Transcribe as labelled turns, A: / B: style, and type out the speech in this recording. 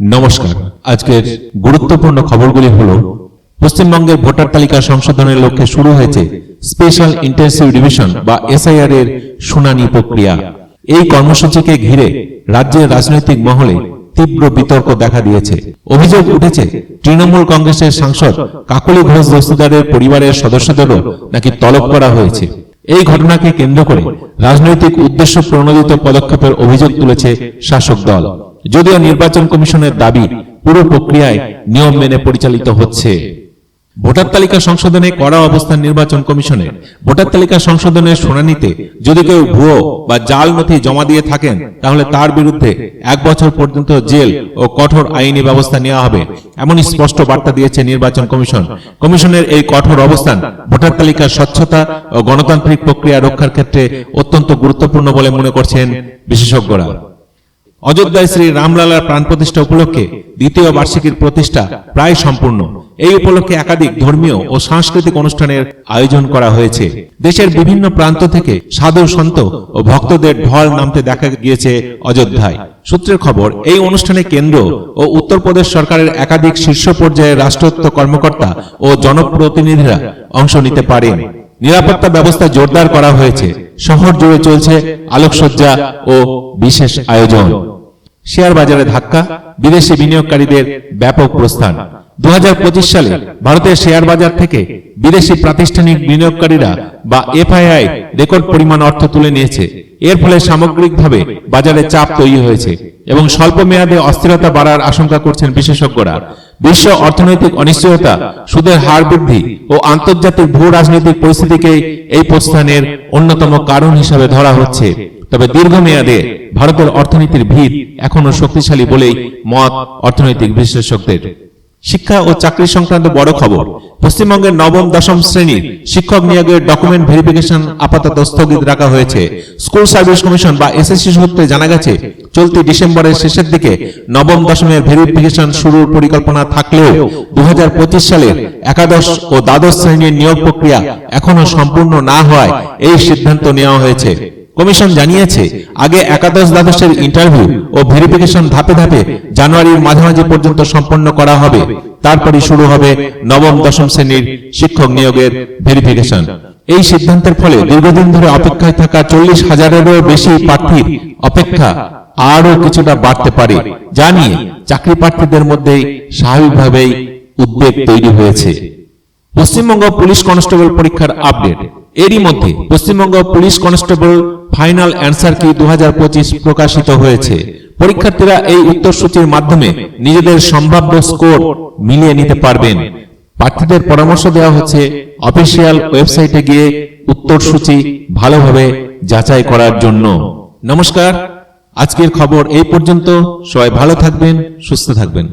A: নমস্কার। আজকের গুরুত্বপূর্ণ খবরগুলি হল, পশ্চিমবঙ্গের ভোটার তালিকা সংশোধনের লক্ষ্যে শুরু হয়েছে স্পেশাল ইন্টেন্সিভ ডিভিশন বা এসআইআর এর শুনানি প্রক্রিয়া। এই কর্মসূচিকে ঘিরে রাজ্যের রাজনৈতিক মহলে তীব্র বিতর্ক দেখা দিয়েছে। অভিযোগ উঠেছে, তৃণমূল কংগ্রেসের সাংসদ কাকলি ঘোষ দস্তিদারের পরিবারের সদস্যদেরও নাকি তলব করা হয়েছে। এই ঘটনাকে কেন্দ্র করে রাজনৈতিক উদ্দেশ্য প্রণোদিত পদক্ষেপের অভিযোগ তুলেছে শাসক দল। যদিও নির্বাচন কমিশনের দাবি পুরো প্রক্রিয়ায় নিয়ম মেনে পরিচালিত হচ্ছে। ভোটার তালিকা সংশোধনে কড়া অবস্থান নির্বাচন কমিশনের ভোটার তালিকা সংশোধনের শুনানিতে যদি কেউ ভুয়ো বা জাল নথি জমা দিয়ে থাকেন, তাহলে তার বিরুদ্ধে এক বছর পর্যন্ত জেল ও কঠোর আইনি ব্যবস্থা নেওয়া হবে এমনই স্পষ্ট বার্তা দিয়েছে নির্বাচন কমিশন। কমিশনের এই কঠোর অবস্থান ভোটার তালিকার স্বচ্ছতা ও গণতান্ত্রিক প্রক্রিয়া রক্ষার ক্ষেত্রে অত্যন্ত গুরুত্বপূর্ণ বলে মনে করছেন বিশেষজ্ঞরা। অযোধ্যায় শ্রী রামলালার প্রাণ প্রতিষ্ঠা উপলক্ষে দ্বিতীয় বার্ষিকীর প্রতিষ্ঠা প্রায় সম্পূর্ণ। এই উপলক্ষে একাধিক ধর্মীয় ও সাংস্কৃতিক অনুষ্ঠানের আয়োজন করা হয়েছে। দেশের বিভিন্ন প্রান্ত থেকে সাধু সন্ত ও ভক্তদের ঢল নামতে দেখা গিয়েছে অযোধ্যায়। সূত্রের খবর, এই অনুষ্ঠানে কেন্দ্র ও উত্তরপ্রদেশ সরকারের একাধিক শীর্ষ পর্যায়ের রাষ্ট্রত্ব কর্মকর্তা ও জনপ্রতিনিধিরা অংশ নিতে পারেন। নিরাপত্তা ব্যবস্থা জোরদার করা হয়েছে। শহর জুড়ে চলছে আলোকসজ্জা ও বিশেষ আয়োজন। শেয়ার বাজারে ধাক্কা, বিদেশি বিনিয়োগকারীদের ব্যাপক প্রস্থান। দু সালে ভারতের শেয়ার বাজার থেকে বিদেশি প্রাতিষ্ঠানিক বিনিয়োগকারীরা বা এফআইআই রেকর্ড পরিমাণ অর্থ তুলে নিয়েছে। এর ফলে সামগ্রিকভাবে বাজারে চাপ তৈরি হয়েছে এবং স্বল্প মেয়াদে অস্থিরতা বাড়ার আশঙ্কা করছেন বিশেষজ্ঞরা। বিশ্ব অর্থনৈতিক অনিশ্চয়তা, সুদের হার বৃদ্ধি ও আন্তর্জাতিক ভূ রাজনৈতিক পরিস্থিতিকে এই প্রস্থানের অন্যতম কারণ হিসাবে ধরা হচ্ছে। তবে দীর্ঘমেয়াদে ভারতের অর্থনীতির ভিত এখনও শক্তিশালী বলেই মত অর্থনৈতিক বিশেষজ্ঞদের শিক্ষা ও চাকরি সংক্রান্ত বড় খবর, পশ্চিমবঙ্গের নবম, দশম শ্রেণির শিক্ষক নিয়োগের ডকুমেন্ট ভেরিফিকেশন আপাতত স্থগিত রাখা হয়েছে। স্কুল সার্ভিস কমিশন বা এসএসসি সূত্রে জানা গেছে চলতি ডিসেম্বরের শেষের দিকে নবম দশমের ভেরিফিকেশন শুরুর পরিকল্পনা থাকলেও দু সালের একাদশ ও দ্বাদশ শ্রেণির নিয়োগ প্রক্রিয়া এখনও সম্পূর্ণ না হওয়ায় এই সিদ্ধান্ত নেওয়া হয়েছে। কমিশন জানিয়েছে, আগে একাদশ দ্বাদশের ইন্টারভিউ ও ভেরিফিকেশন ধাপে ধাপে জানুয়ারির মাঝামাঝি পর্যন্ত সম্পন্ন করা হবে। তারপরে শুরু হবে নবম দশম শ্রেণির শিক্ষক নিয়োগের ভেরিফিকেশন এই সিদ্ধান্তের ফলে দীর্ঘদিন ধরে অপেক্ষায় থাকা চল্লিশ হাজারেরও বেশি প্রার্থীর অপেক্ষা আরও কিছুটা বাড়তে পারে, যা নিয়ে চাকরি প্রার্থীদের মধ্যে স্বাভাবিকভাবেই উদ্বেগ তৈরি হয়েছে। পশ্চিমবঙ্গ পুলিশ কনস্টেবল পরীক্ষার আপডেট। এরই মধ্যে Paschimbanga police constable final answer কি দু হাজার পঁচিশ প্রকাশিত হয়েছে। পরীক্ষার্থীরা এই উত্তরসূচির মাধ্যমে নিজেদের সম্ভাব্য স্কোর মিলিয়ে নিতে পারবেন। প্রার্থীদের পরামর্শ দেওয়া হচ্ছে অফিসিয়াল ওয়েবসাইটে গিয়ে উত্তরসূচি ভালোভাবে যাচাই করার জন্য। নমস্কার, আজকের খবর এই পর্যন্ত। সবাই ভালো থাকবেন, সুস্থ থাকবেন।